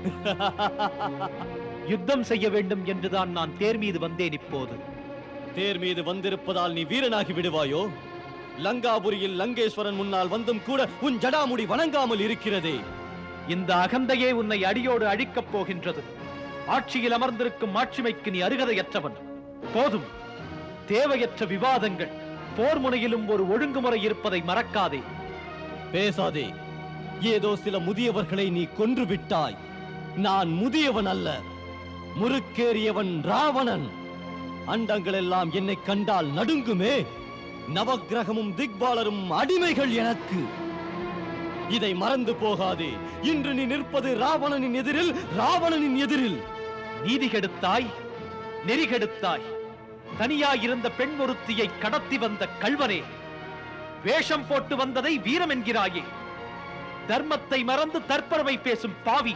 யுத்தம் செய்ய வேண்டும் என்றுதான் நான் தேர் மீது வந்தேன் இப்போது. தேர் மீது வந்திருப்பதால் நீ வீரனாகி விடுவாயோ? லங்காபுரியில் லங்கேஸ்வரன் முன்னால் வந்தும் கூட உன் ஜடாமுடி வணங்காமல் இருக்கிறதே. இந்த அகந்தையே உன்னை அடியோடு அழிக்கப் போகின்றது. ஆட்சியில் அமர்ந்திருக்கும் ஆட்சிமைக்கு நீ அருகதையற்றவன். போதும். தேவையற்ற விவாதங்கள் போர் முனையிலும் ஒரு ஒழுங்குமுறை இருப்பதை மறக்காதே. பேசாதே. ஏதோ சில முதியவர்களை நீ கொன்று விட்டாய். நான் முதியவன் அல்ல முறுக்கேறியவன் ராவணன். அண்டங்கள் எல்லாம் என்னை கண்டால் நடுங்குமே நவக்கிரகமும் திக்பாலரும் அடிமைகள் எனக்கு. இதை மறந்து போகாதே இன்று நீ நிற்பது ராவணனின் எதிரில் ராவணனின் எதிரில். நீதி கெடுத்தாய் நெறி கெடுத்தாய். தனியாயிருந்த பெண் ஒருத்தியை கடத்தி வந்த கள்வனே வேஷம் போட்டு வந்ததை வீரம் என்கிறாயே. தர்மத்தை மறந்து தற்பரவை பேசும் பாவி.